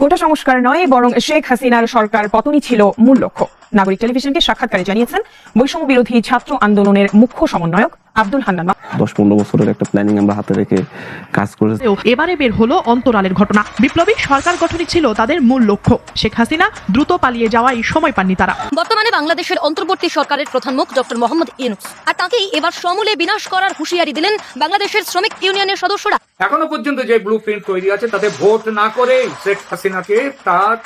কোটা সংস্কার নয় বরং শেখ হাসিনার সরকার পতনই ছিল মূল লক্ষ্য। নাগরিক টেলিভিশনকে সাক্ষাৎকারে জানিয়েছেন বৈষম্য বিরোধী ছাত্র আন্দোলনের মুখ্য সমন্বয়ক আব্দুল হান্নান দশ পনেরো বছরের একটা প্ল্যানিং আমরা হাতে রেখে কাজ করেছি। এবারে বের হলো অন্তরালের ঘটনা। বিপ্লবী সরকার গঠনই ছিল তাদের মূল লক্ষ্য। শেখ হাসিনা দ্রুত পালিয়ে যাওয়াই সময় পাননি তারা। বর্তমানে বাংলাদেশের অন্তর্বর্তী সরকারের প্রধান মুখ ডক্টর মোহাম্মদ ইউনুস। আর তাকেই এবার সমূলে বিনাশ করার হুঁশিয়ারি দিলেন বাংলাদেশের শ্রমিক ইউনিয়নের সদস্যরা। এখনও পর্যন্ত যে ব্লু প্রিন্ট তৈরি আছে তাতে ভোট না করে শেখ হাসিনাকে তার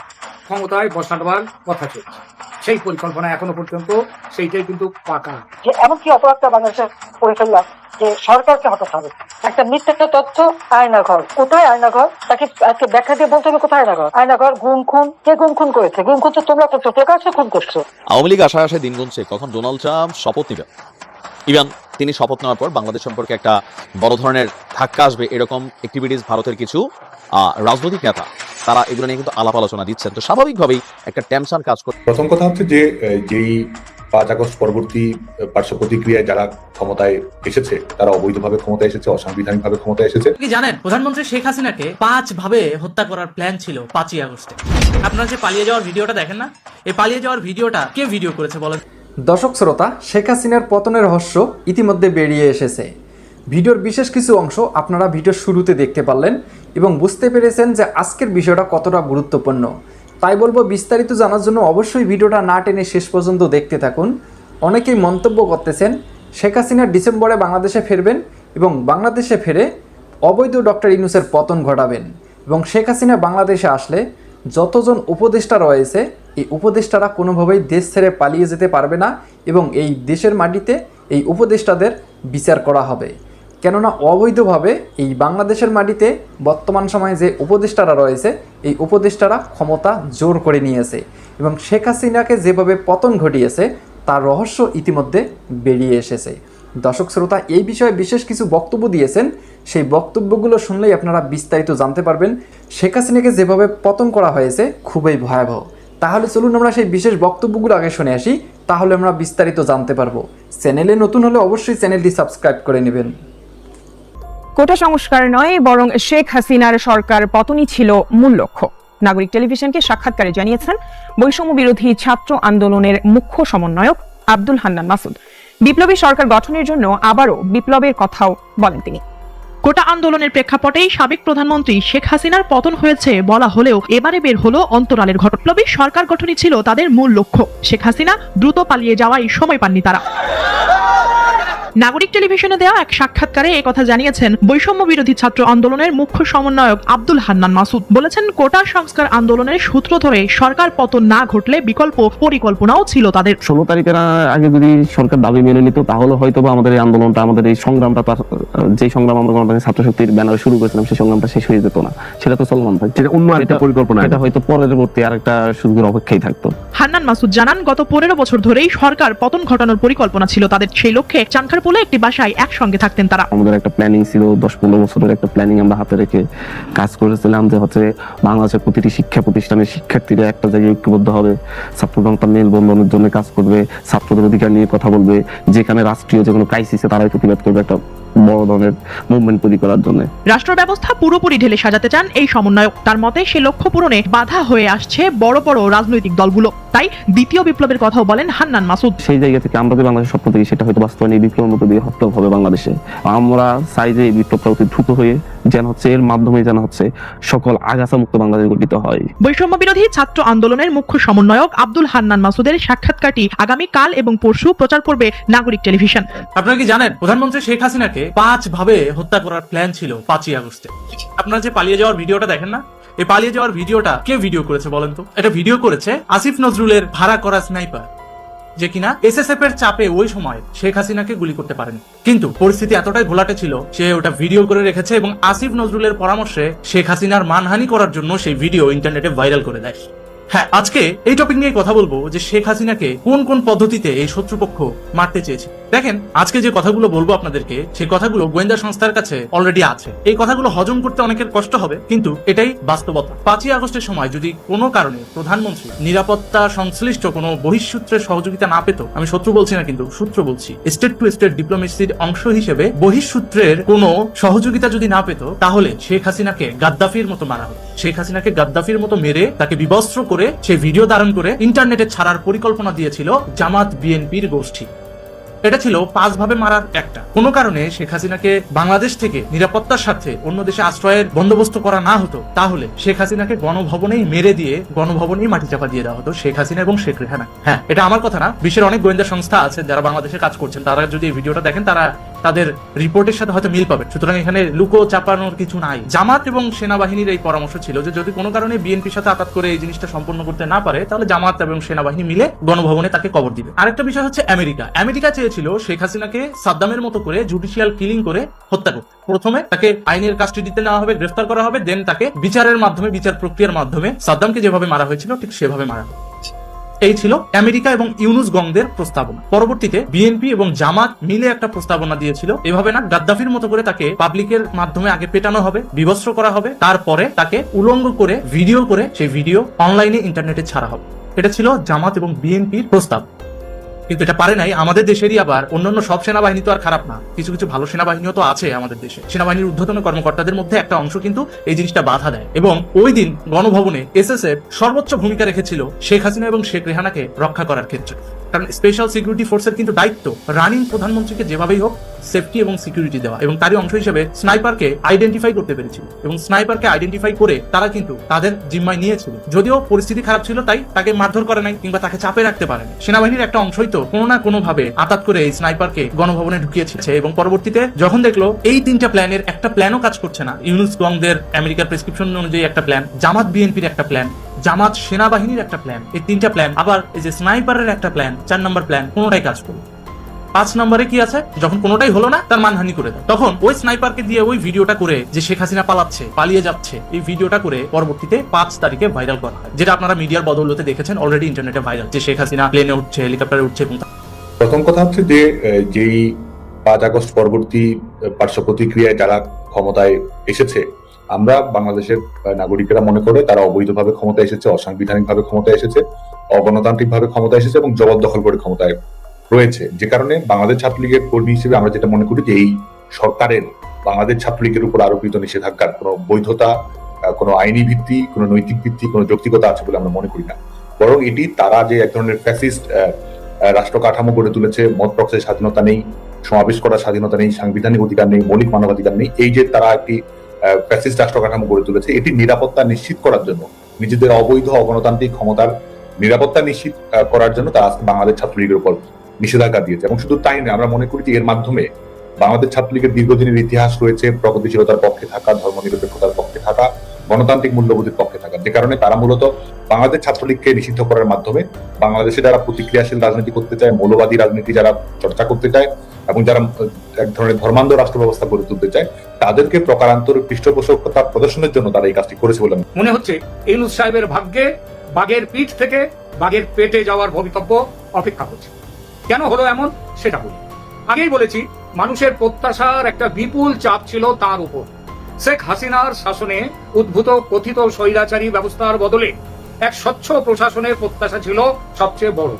ক্ষমতায় বসানোর কথা চলছে। সেই পরিকল্পনা এখনও পর্যন্ত সেইটাই কিন্তু পাকা। যে এমন কি অপরাধটা বাংলাদেশে করে ফেললাম যে সরকারকে হটাতে হবে? একটা মিথ্যা একটা তথ্য আয়নাঘর। কোথায় আয়নাঘর? তাকে তাকে ব্যাখ্যা দিয়ে বলতে হবে কোথায় আয়নাঘর? আয়নাঘর গুম খুন? কে গুম খুন করেছে? গুম খুন তো তোমরা করছ প্রকাশ্যে খুন করছ? আওয়ামী লীগ আশায় আশায় দিন গুনছে কখন ডোনাল্ড ট্রাম্প শপথ নেবেন? ইভেন তিনি শপথ নেওয়ার পর বাংলাদেশ সম্পর্কে একটা বড় ধরনের ধাক্কা আসবে এরকম অ্যাক্টিভিটিস ভারতের কিছু রাজনৈতিক নেতা তারা এগুলো নিয়ে কিন্তু আলাপ আলোচনা দিচ্ছেন। তো স্বাভাবিকভাবেই একটা টেনশন কাজ করছে প্রথম কথা হচ্ছে যে যেই পাঁচ আগস্ট পরবর্তী পার্শ্ব প্রতিক্রিয়ায় যারা ক্ষমতায় এসেছে তারা অবৈধভাবে ক্ষমতায় এসেছে অসাংবিধানিকভাবে ক্ষমতায় এসেছে। কি জানেন প্রধানমন্ত্রী শেখ হাসিনাকে পাঁচ ভাবে হত্যা করার প্ল্যান ছিল পাঁচই আগস্টে? আপনারা যে পালিয়ে যাওয়ার ভিডিওটা দেখেন না? এই পালিয়ে যাওয়ার ভিডিওটা কে ভিডিও করেছে বলেন? দর্শক শ্রোতা, শেখ হাসিনার পতনের রহস্য ইতিমধ্যে বেরিয়ে এসেছে। ভিডিওর বিশেষ কিছু অংশ আপনারা ভিডিওর শুরুতে দেখতে পারলেন এবং বুঝতে পেরেছেন যে আজকের বিষয়টা কতটা গুরুত্বপূর্ণ। তাই বলব বিস্তারিত জানার জন্য অবশ্যই ভিডিওটা না টেনে শেষ পর্যন্ত দেখতে থাকুন। অনেকেই মন্তব্য করতেছেন, শেখ হাসিনা ডিসেম্বরে বাংলাদেশে ফিরবেন এবং বাংলাদেশে ফিরে অবৈধ ডক্টর ইনুসের পতন ঘটাবেন এবং শেখ হাসিনা বাংলাদেশে আসলে যতজন উপদেষ্টা রয়েছে এই উপদেষ্টারা কোনোভাবেই দেশ ছেড়ে পালিয়ে যেতে পারবে না এবং এই দেশের মাটিতে এই উপদেষ্টাদের বিচার করা হবে। কেননা অবৈধভাবে এই বাংলাদেশের মাটিতে বর্তমান সময়ে যে উপদেষ্টারা রয়েছে, এই উপদেষ্টারা ক্ষমতা জোর করে নিয়েছে এবং শেখ হাসিনাকে যেভাবে পতন ঘটিয়েছে, তার রহস্য ইতিমধ্যে বেরিয়ে এসেছে। দর্শক শ্রোতা, এই বিষয়ে বিশেষ কিছু বক্তব্য দিয়েছেন। সেই বক্তব্যগুলো শুনলেই আপনারা বিস্তারিত জানতে পারবেন। শেখ হাসিনাকে যেভাবে পতন করা হয়েছে, খুবই ভয়াবহ। তাহলে চলুন আমরা সেই বিশেষ বক্তব্যগুলো আগে শুনে আসি, তাহলে আমরা বিস্তারিত জানতে পারব। চ্যানেলে নতুন হলে অবশ্যই চ্যানেলটি সাবস্ক্রাইব করে নেবেন। কোটা সংস্কার নয়, বরং শেখ হাসিনার সরকার পতনই ছিল মূল লক্ষ্য। নাগরিক টেলিভিশনকে সাক্ষাৎকারে জানিয়েছেন, বৈষম্য বিরোধী ছাত্র আন্দোলনের মুখ্য সমন্বয়ক আব্দুল হান্নান মাসুদ। বিপ্লবী সরকার গঠনের জন্য আবারও বিপ্লবের কথাও বলেন তিনি। কোটা আন্দোলনের প্রেক্ষাপটেই সাবেক প্রধানমন্ত্রী শেখ হাসিনার পতন হয়েছে বলা হলেও এবারে বের হলো অন্তরালের ঘটনা। বিপ্লবী সরকার গঠনই ছিল তাদের মূল লক্ষ্য। শেখ হাসিনা দ্রুত পালিয়ে যাওয়াই সময় পাননি তারা। নাগরিক টেলিভিশনে দেওয়া এক সাক্ষাৎকারে কথা জানিয়েছেন বৈষম্য বিরোধী ছাত্র আন্দোলনের মুখ্য সমন্বয়ক আব্দুল হান্নান মাসুদ। বলেছেন, কোটা সংস্কার আন্দোলনের সূত্র ধরে সরকার পতন না ঘটলে বিকল্প পরিকল্পনাও ছিল তাদের। ষোলো তারিখের আগে যদি সরকার দাবি মেনে নিত, তাহলে হয়তো আমাদের এই আন্দোলনটা, আমাদের এই সংগ্রামটা যে সংগ্রাম আমরা গণতান্ত্রিক ছাত্র শক্তির ব্যানারে শুরু করেছিলাম সেই সংগ্রামটা শেষ হয়ে যেত না। সেটা তো চলমান থাকতো। সেটা অন্য একটা পরিকল্পনা এটা হয়তো পরবর্তী আর একটা সুযোগের অপেক্ষাই থাকতো। হান্নান মাসুদ জানান গত পনেরো বছর ধরেই সরকার পতন ঘটানোর পরিকল্পনা ছিল। তাদের সেই লক্ষ্যে চানখারপুলে একটি বাসায় একসঙ্গে থাকতেন তারা। আমাদের একটা প্ল্যানিং ছিল দশ পনেরো বছরের একটা প্ল্যানিং আমরা হাতে রেখে কাজ করেছিলাম যে হচ্ছে বাংলাদেশের প্রতিটি শিক্ষা প্রতিষ্ঠানের শিক্ষার্থীরা একটা জায়গায় ঐক্যবদ্ধ হবে ছাত্র জনতা মেলবন্ধনের জন্য কাজ করবে ছাত্রদের অধিকার নিয়ে কথা বলবে যেখানে রাষ্ট্রীয় যে কোনো ক্রাইসিসে তারাই প্রতিবাদ করবে একটা বড় ধরনের মুভমেন্ট তৈরি করার জন্য। রাষ্ট্র ব্যবস্থা পুরোপুরি ঢেলে সাজাতে চান এই সমন্বয়ক। তার মতে সে লক্ষ্য পূরণে বাধা হয়ে আসছে বড় বড় রাজনৈতিক দলগুলো। তাই দ্বিতীয় বিপ্লবের কথাও বলেন হান্নান মাসুদ। সেই জায়গা থেকে আমরা যে বাংলাদেশের স্বপ্ন দেখি সেটা হয়তো বাস্তবায়ন এই বিপ্লবের মতো দিয়ে হবে বাংলাদেশে। আমরা চাই যে এই বিপ্লবটা অতি দ্রুত হয়ে যেন হচ্ছে এর মাধ্যমে যেন হচ্ছে সকল আগাছা মুক্ত বাংলাদেশ গঠিত হয়। বৈষম্য বিরোধী ছাত্র আন্দোলনের মুখ্য সমন্বয়ক আব্দুল হান্নান মাসুদের সাক্ষাৎকারটি আগামী কাল এবং পরশু প্রচার করবে নাগরিক টেলিভিশন। আপনারা কি জানেন প্রধানমন্ত্রী শেখ হাসিনাকে পাঁচ ভাবে হত্যা করার প্ল্যান ছিল পাঁচই আগস্টে। আপনারা যে পালিয়ে যাওয়ার ভিডিওটা দেখেন না? এই পালিয়ে যাওয়ার ভিডিওটা কে ভিডিও করেছে বলেন তো? এটা ভিডিও করেছে আসিফ নজরুলের ভাড়া করা স্নাইপার যে কিনা এসএসএফ এর চাপে ওই সময় শেখ হাসিনাকে গুলি করতে পারেন। কিন্তু পরিস্থিতি এতটাই ঘোলাটে ছিল সে ওটা ভিডিও করে রেখেছে এবং আসিফ নজরুলের পরামর্শে শেখ হাসিনার মানহানি করার জন্য সেই ভিডিও ইন্টারনেটে ভাইরাল করে দেয়। হ্যাঁ আজকে এই টপিক নিয়ে কথা বলব যে শেখ হাসিনাকে কোন কোন পদ্ধতিতে এই শত্রুপক্ষ মারতে চেয়েছে। দেখেন, আজকে যে কথাগুলো বলব আপনাদেরকে, সেই কথাগুলো গোয়েন্দা সংস্থার কাছে অলরেডি আছে। এই কথাগুলো হজম করতে অনেকের কষ্ট হবে, কিন্তু এটাই বাস্তবতা। পাঁচই আগস্টের সময় যদি কোনো কারণে প্রধানমন্ত্রী নিরাপত্তা সংশ্লিষ্ট কোনো বহিঃসূত্রের সহযোগিতা না পেত, আমি শত্রু বলছি না, কিন্তু সূত্র বলছি, স্টেট টু স্টেট ডিপ্লোমেসির অংশ হিসেবে বহিঃসূত্রের কোনো সহযোগিতা যদি না পেত, তাহলে শেখ হাসিনাকে গাদ্দাফির মতো মারা হতো। শেখ হাসিনাকে গাদ্দাফির মতো মেরে তাকে বিবস্ত্র করে সে ভিডিও ধারণ করে ইন্টারনেটে ছাড়ার পরিকল্পনা দিয়েছিল জামাত বিএনপির গোষ্ঠী। এটা ছিল পাঁচ ভাবে মারার একটা। কোনো কারণে শেখ হাসিনাকে বাংলাদেশ থেকে নিরাপত্তার সাথে অন্য দেশে আশ্রয়ের বন্দোবস্ত করা না হতো, তাহলে শেখ হাসিনাকে গণভবনেই মেরে দিয়ে গণভবনেই মাটি চাপা দিয়ে দেওয়া হতো শেখ হাসিনা এবং শেখ রেহানা। হ্যাঁ এটা আমার কথা না, বিশ্বের অনেক গোয়েন্দা সংস্থা আছে যারা বাংলাদেশে কাজ করছেন, তারা যদি এই ভিডিওটা দেখেন, তারা তাদের রিপোর্টের সাথে হয়তো মিল পাবেন সুতরাং এখানে লুকো চাপানোর কিছু নাই। জামাত এবং সেনাবাহিনীর এই পরামর্শ ছিল যে, যদি কোনো কারণে বিএনপির সাথে আঘাত করে এই জিনিসটা সম্পন্ন করতে না পারে, তাহলে জামাত এবং সেনাবাহিনী মিলে গণভবনে তাকে কবর দিবে। আরেকটা বিষয় হচ্ছে আমেরিকা। আমেরিকা চেয়েছিল শেখ হাসিনাকে সাদ্দামের মতো করে জুডিশিয়াল কিলিং করে হত্যা করতে। প্রথমে তাকে আইনের কাস্টডিতে নেওয়া হবে, গ্রেফতার করা হবে, দেন তাকে বিচারের মাধ্যমে, বিচার প্রক্রিয়ার মাধ্যমে সাদ্দামকে যেভাবে মারা হয়েছিল, ঠিক সেভাবে মারা হবে। এই ছিল আমেরিকা এবং ইউনুস গংদের প্রস্তাবনা। পরবর্তীতে বিএনপি এবং জামাত মিলে একটা প্রস্তাবনা দিয়েছিল। এভাবে না গাদ্দাফির মতো করে তাকে পাবলিকের মাধ্যমে আগে পেটানো হবে বিভস্ত্র করা হবে, তারপরে তাকে উলঙ্গ করে, ভিডিও করে সেই ভিডিও অনলাইনে ইন্টারনেটে ছাড়া হবে। এটা ছিল জামাত এবং বিএনপির প্রস্তাব। কিন্তু এটা পারে নাই। আমাদের দেশেরই আবার অন্যান্য সব সেনাবাহিনী তো আর খারাপ না। কিছু কিছু ভালো সেনাবাহিনীও তো আছে আমাদের দেশে। সেনাবাহিনীর ঊর্ধ্বতন কর্মকর্তাদের মধ্যে একটা অংশ কিন্তু এই জিনিসটা বাধা দেয়। এবং ওই দিন গণভবনে এস এসএসএফ সর্বোচ্চ ভূমিকা রেখেছিল শেখ হাসিনা এবং শেখ রেহানাকে রক্ষা করার ক্ষেত্রে। কারণ স্পেশাল সিকিউরিটি ফোর্সের কিন্তু দায়িত্ব রানিং প্রধানমন্ত্রীকে যেভাবেই হোক সেফটি এবং সিকিউরিটি দেওয়া। এবং তারই অংশ হিসেবে স্নাইপারকে আইডেন্টিফাই করতে পেরেছিল। এবং স্নাইপারকে আইডেন্টিফাই করে তারা কিন্তু তাদের জিম্মায় নিয়েছিল। যদিও পরিস্থিতি খারাপ ছিল, তাই তাকে মারধর করে নাই কিংবা তাকে চাপে রাখতে পারেনি। সেনাবাহিনীর একটা অংশই তো কোনো না কোনো ভাবে আতাত করে এই স্নাইপারকে গণভবনে ঢুকিয়েছে। এবং পরবর্তীতে যখন দেখল এই তিনটা প্ল্যানের একটা প্ল্যানও কাজ করছে না। ইউনুস গংদের আমেরিকার প্রেসক্রিপশন অনুযায়ী একটা প্ল্যান, জামাত বিএনপির একটা প্ল্যান। জামাত সেনাবাহিনীর একটা প্ল্যান এই তিনটা প্ল্যান আবার এই যে স্নাইপারের একটা প্ল্যান চার নম্বর প্ল্যান কোনোটাই কাজ করবে পাঁচ নম্বরে কি আছে? যখন কোনোটাই হলো না, তার মানহানি করে দেয়। তখন ওই স্নাইপারকে দিয়ে ওই ভিডিওটা করে যে শেখ হাসিনা পালাচ্ছে, পালিয়ে যাচ্ছে, এই ভিডিওটা করে পরবর্তীতে পাঁচ তারিখে ভাইরাল করা হয়। যেটা আপনারা মিডিয়ার বদৌলতে দেখেছেন অলরেডি ইন্টারনেটে ভাইরাল যে শেখ হাসিনা প্লেনে উঠছে হেলিকপ্টারে উঠছে এবং প্রথম কথা হচ্ছে যে যেই পাঁচ আগস্ট পরবর্তী পার্শ্ব প্রতিক্রিয়ায় যারা ক্ষমতায় এসেছে আমরা বাংলাদেশের নাগরিকেরা মনে করে তারা অবৈধভাবে ক্ষমতা এসেছে, অসাংবিধানিকভাবে ক্ষমতা এসেছে, অগণতান্ত্রিকভাবে ক্ষমতা এসেছে এবং জবাবদখল করে ক্ষমতায় রয়েছে। যে কারণে বাংলাদেশ ছাত্রলীগের কর্মী হিসেবে আমরা যেটা মনে করি যে এই সরকারের বাংলাদেশ ছাত্রলীগের উপর আরোপিত নিষেধাজ্ঞার কোনো বৈধতা কোনো আইনি ভিত্তি, কোনো নৈতিক ভিত্তি, কোনো যৌক্তিকতা আছে বলে আমরা মনে করি না। বরং এটি তারা যে এক ধরনের ফ্যাসিস্ট রাষ্ট্র কাঠামো গড়ে তুলেছে, মত প্রকাশের স্বাধীনতা নেই, সমাবেশ করার স্বাধীনতা নেই, সাংবিধানিক অধিকার নেই, মৌলিক মানবাধিকার নেই, এই যে তারা একটি ফ্যাসিস্ট রাষ্ট্র কাঠামো গড়ে তুলেছে, এটি নিরাপত্তা নিশ্চিত করার জন্য। নিজেদের অবৈধ অগণতান্ত্রিক ক্ষমতার নিরাপত্তা নিশ্চিত করার জন্য তারা আজকে বাংলাদেশ ছাত্রলীগের উপর নিষেধাজ্ঞা দিয়েছে। এবং শুধু তাই নয়, আমরা মনে করি যে এর মাধ্যমে বাংলাদেশ ছাত্রলীগের দীর্ঘদিনের ইতিহাস রয়েছে, প্রগতিশীলতার পক্ষে থাকা, ধর্মনিরপেক্ষতার পক্ষে থাকা, গণতান্ত্রিক মূল্যবোধের পক্ষে থাকা। যে কারণে তারা মূলত বাংলাদেশ ছাত্রলীগকে নিষিদ্ধ করার মাধ্যমে বাংলাদেশে যারা প্রতিক্রিয়াশীল রাজনীতি করতে চায়, মৌলবাদী রাজনীতি যারা চর্চা করতে চায় এবং যারা এক ধরনের ধর্মান্ধ রাষ্ট্র ব্যবস্থা গড়ে তুলতে চায়, তাদেরকে প্রকারান্তর পৃষ্ঠপোষকতা প্রদর্শনের জন্য তারা এই কাজটি করেছে বলে মনে হচ্ছে ইউনুস সাহেবের ভাগ্যে বাঘের পিঠ থেকে বাঘের পেটে যাওয়ার ভবিতব্য অপেক্ষা করছে। কেন হলো এমন? সেটা বলি আগেই বলেছি, মানুষের প্রত্যাশার একটা বিপুল চাপ ছিল তার উপর। শেখ হাসিনার শাসনে উদ্ভূত কথিত স্বৈরাচারী ব্যবস্থার বদলে এক স্বচ্ছ প্রশাসনের প্রত্যাশা ছিল সবচেয়ে বড়।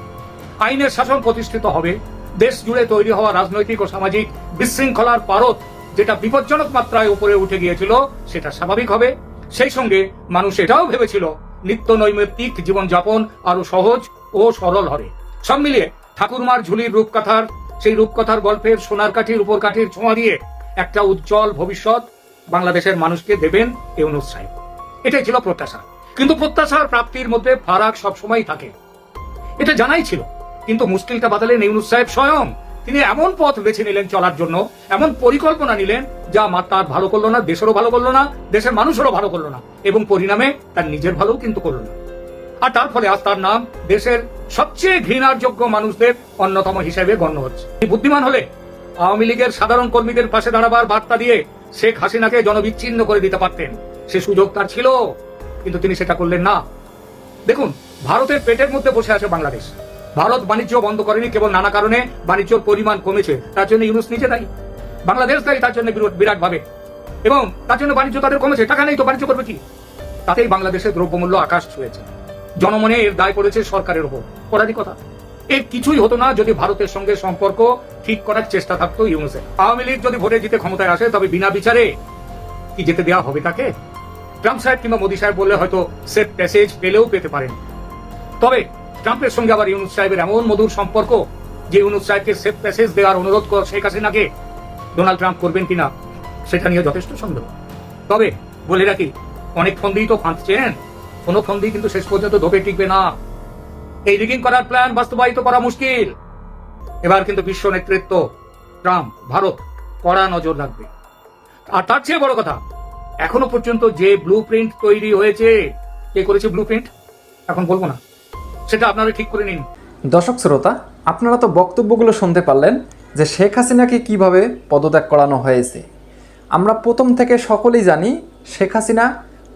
আইনের শাসন প্রতিষ্ঠিত হবে দেশ জুড়ে তৈরি হওয়া রাজনৈতিক ও সামাজিক বিশৃঙ্খলার পারদ যেটা বিপজ্জনক মাত্রায় উপরে উঠে গিয়েছিল, সেটা স্বাভাবিক হবে। সেই সঙ্গে মানুষ এটাও ভেবেছিল, নিত্য নৈমিত্তিক জীবনযাপন আরও সহজ ও সরল হবে। সব মিলিয়ে ঠাকুরমার ঝুলির রূপকথার, সেই রূপকথার গল্পের সোনার কাঠির, উপর কাঠির ছোঁয়া দিয়ে একটা উজ্জ্বল ভবিষ্যৎ বাংলাদেশের মানুষকে দেবেন ইউনুস সাহেব। এটাই ছিল প্রত্যাশা। কিন্তু প্রত্যাশার প্রাপ্তির মধ্যে ফারাক সবসময় থাকে। এটা জানাই ছিল কিন্তু মুশকিলটা বাদালেন ইউনুস সাহেব স্বয়ং। তিনি এমন পথ বেছে নিলেন চলার জন্য, এমন পরিকল্পনা নিলেন যা মা তার ভালো করল না, দেশেরও ভালো করল না, দেশের মানুষেরও ভালো করল না, এবং পরিণামে তার নিজের ভালোও কিন্তু করল না। আর তার ফলে আজ তার নাম দেশের সবচেয়ে ঘৃণার যোগ্য মানুষদের অন্যতম হিসেবে গণ্য হচ্ছে। বুদ্ধিমান হলে আওয়ামী লীগের সাধারণ কর্মীদের পাশে দাঁড়াবার বার্তা দিয়ে শেখ হাসিনাকে জনবিচ্ছিন্ন করে দিতে পারতেন। সে সুযোগ তার ছিল, কিন্তু তিনি সেটা করলেন না। দেখুন, ভারতের পেটের মধ্যে বসে আছে বাংলাদেশ। ভারত বাণিজ্য বন্ধ করেনি কেবল নানা কারণে বাণিজ্যর পরিমাণ কমেছে। তার জন্য ইউনুস নিজে দায়ী। বাংলাদেশ দায়ী, তার জন্য বিরাট ভাবে এবং তার জন্য বাণিজ্য তাদের কমেছে, টাকা নেই তো বাণিজ্য করবে কি? তাতেই বাংলাদেশের দ্রব্যমূল্য আকাশ ছুঁয়েছে। জনমনে এর দায় পড়েছে সরকারের উপর পরাধি কথা এর কিছুই হতো না যদি ভারতের সঙ্গে সম্পর্ক ঠিক করার চেষ্টা থাকতো ইউনুসের। আওয়ামী লীগ যদি ভোটে জিতে ক্ষমতায় আসে, তবে বিনা বিচারে কি যেতে দেওয়া হবে তাকে? ট্রাম্প সাহেব কিংবা মোদী সাহেব বললে হয়তো সেফ প্যাসেজ পেলেও পেতে পারেন। তবে ট্রাম্পের সঙ্গে আবার ইউনুস সাহেবের এমন মধুর সম্পর্ক যে ইউনুস সাহেবকে সেফ প্যাসেজ দেওয়ার অনুরোধ কর শেখ হাসিনাকে ডোনাল্ড ট্রাম্প করবেন কিনা সেটা নিয়ে যথেষ্ট সন্দেহ। তবে বলে রাখি, অনেক ফন্দিই তো ফাঁদছেন কোনো ফন্দি কিন্তু শেষ পর্যন্ত ধোপে টিকবে না। এই রিগিং করার প্ল্যান বাস্তবায়িত করা মুশকিল। এবার কিন্তু বিশ্ব নেতৃত্ব, ট্রাম্প, ভারত, কড়া নজর রাখবে। আর তার চেয়ে বড় কথা, এখনও পর্যন্ত যে ব্লু প্রিন্ট তৈরি হয়েছে, কে করেছে ব্লু প্রিন্ট এখন বলব না। সেটা আপনারা ঠিক করে নিন। দর্শক শ্রোতা, আপনারা তো বক্তব্যগুলো শুনতে পারলেন যে শেখ হাসিনাকে কীভাবে পদত্যাগ করানো হয়েছে। আমরা প্রথম থেকে সকলেই জানি শেখ হাসিনা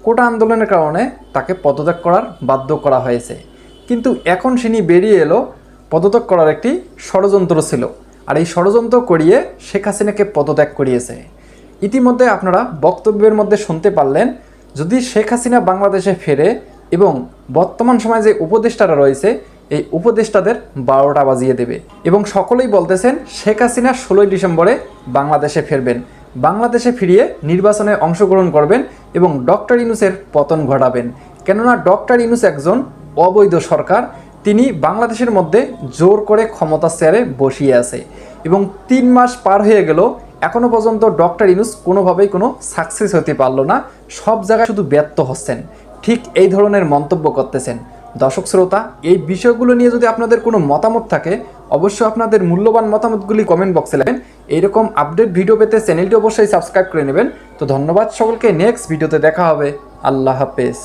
কোটা আন্দোলনের কারণে তাকে পদত্যাগ করার বাধ্য করা হয়েছে। কিন্তু এখন তিনি বেরিয়ে এলো পদত্যাগ করার একটি ষড়যন্ত্র ছিল আর এই ষড়যন্ত্র করিয়ে শেখ হাসিনাকে পদত্যাগ করিয়েছে। ইতিমধ্যে আপনারা বক্তব্যের মধ্যে শুনতে পারলেন, যদি শেখ হাসিনা বাংলাদেশে ফেরে এবং বর্তমান সময়ে যে উপদেষ্টারা রয়েছে, এই উপদেষ্টাদের বারোটা বাজিয়ে দেবে। এবং সকলেই বলতেছেন, শেখ হাসিনা ষোলোই ডিসেম্বরে বাংলাদেশে ফিরবেন। বাংলাদেশে ফিরিয়ে নির্বাচনে অংশগ্রহণ করবেন এবং ডক্টর ইনুসের পতন ঘটাবেন। কেননা ডক্টর ইনুস একজন অবৈধ সরকার, তিনি বাংলাদেশের মধ্যে জোর করে ক্ষমতা চেয়ারে বসিয়ে আছে। এবং তিন মাস পার হয়ে গেল, এখনও পর্যন্ত ডক্টর ইনুস কোনোভাবেই কোনো সাকসেস হতে পারল না। সব জায়গায় শুধু ব্যর্থ হচ্ছেন। ঠিক এই ধরনের মন্তব্য করতেছেন। দর্শক শ্রোতা, এই বিষয়গুলো নিয়ে যদি আপনাদের কোনো মতামত থাকে, অবশ্যই আপনাদের মূল্যবান মতামতগুলি কমেন্ট বক্সে লাগবেন এইরকম আপডেট ভিডিও পেতে চ্যানেলটি অবশ্যই সাবস্ক্রাইব করে নেবেন। তো ধন্যবাদ সকলকে নেক্সট ভিডিওতে দেখা হবে। আল্লাহ হাফেজ।